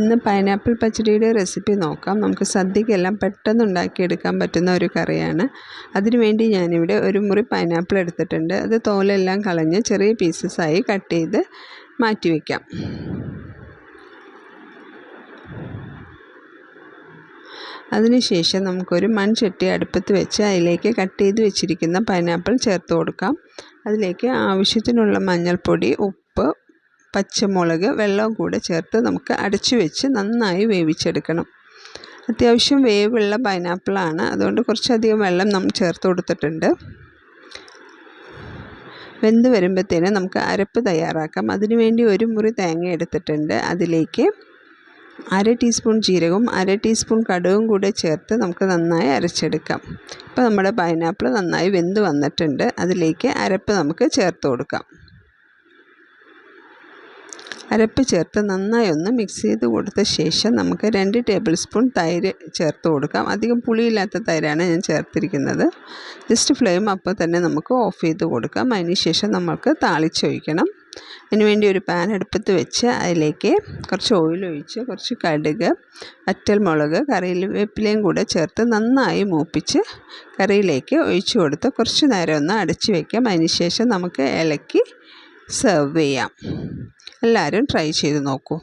ഇന്ന് pineapple പച്ചടിയുടെ recipe നോക്കാം. നമുക്ക് സദ്യക്കെല്ലാം പെട്ടെന്ന് ഉണ്ടാക്കിയെടുക്കാൻ പറ്റുന്ന ഒരു കറിയാണ്. അതിനുവേണ്ടി ഞാനിവിടെ ഒരു മുറി പൈനാപ്പിൾ എടുത്തിട്ടുണ്ട്. അത് തോലെല്ലാം കളഞ്ഞ് ചെറിയ പീസസായി കട്ട് ചെയ്ത് മാറ്റി വയ്ക്കാം അതിനുശേഷം നമുക്കൊരു മൺചട്ടി അടുപ്പത്ത് വെച്ച് അതിലേക്ക് കട്ട് ചെയ്ത് വെച്ചിരിക്കുന്ന പൈനാപ്പിൾ ചേർത്ത് കൊടുക്കാം. അതിലേക്ക് ആവശ്യത്തിനുള്ള മഞ്ഞൾപ്പൊടി ഉപ്പ് പച്ചമുളക് വെള്ളവും കൂടെ ചേർത്ത് നമുക്ക് അടച്ചു വെച്ച് നന്നായി വേവിച്ചെടുക്കണം. അത്യാവശ്യം വേവുള്ള പൈനാപ്പിളാണ്. അതുകൊണ്ട് കുറച്ചധികം വെള്ളം നമ്മൾ ചേർത്ത് കൊടുത്തിട്ടുണ്ട്. വെന്ത് വരുമ്പോഴത്തേന് നമുക്ക് അരപ്പ് തയ്യാറാക്കാം. അതിനുവേണ്ടി ഒരു മുറി തേങ്ങ എടുത്തിട്ടുണ്ട്. അതിലേക്ക് അര ടീസ്പൂൺ ജീരകവും അര ടീസ്പൂൺ കടുകും കൂടെ ചേർത്ത് നമുക്ക് നന്നായി അരച്ചെടുക്കാം. ഇപ്പോൾ നമ്മുടെ പൈനാപ്പിൾ നന്നായി വെന്ത് വന്നിട്ടുണ്ട്. അതിലേക്ക് അരപ്പ് നമുക്ക് ചേർത്ത് കൊടുക്കാം. അരപ്പ് ചേർത്ത് നന്നായി ഒന്ന് മിക്സ് ചെയ്ത് കൊടുത്ത ശേഷം നമുക്ക് രണ്ട് ടേബിൾ സ്പൂൺ തൈര് ചേർത്ത് കൊടുക്കാം. അധികം പുളിയില്ലാത്ത തൈരാണ് ഞാൻ ചേർത്തിരിക്കുന്നത്. ജസ്റ്റ് ഫ്ലെയിം അപ്പോൾ തന്നെ നമുക്ക് ഓഫ് ചെയ്ത് കൊടുക്കാം. അതിന് ശേഷം നമുക്ക് താളിച്ചൊഴിക്കണം. അതിനുവേണ്ടി ഒരു പാൻ അടുപ്പത്ത് വെച്ച് അതിലേക്ക് കുറച്ച് ഓയിൽ ഒഴിച്ച് കുറച്ച് കടുക് വറ്റൽമുളക് കറിയിൽ വേപ്പിലയും കൂടെ ചേർത്ത് നന്നായി മൂപ്പിച്ച് കറിയിലേക്ക് ഒഴിച്ച് കൊടുത്ത് കുറച്ച് നേരം ഒന്ന് അടച്ചു വയ്ക്കാം അതിന് ശേഷം നമുക്ക് ഇളക്കി സെർവ് ചെയ്യാം. എല്ലാവരും ട്രൈ ചെയ്ത് നോക്കൂ.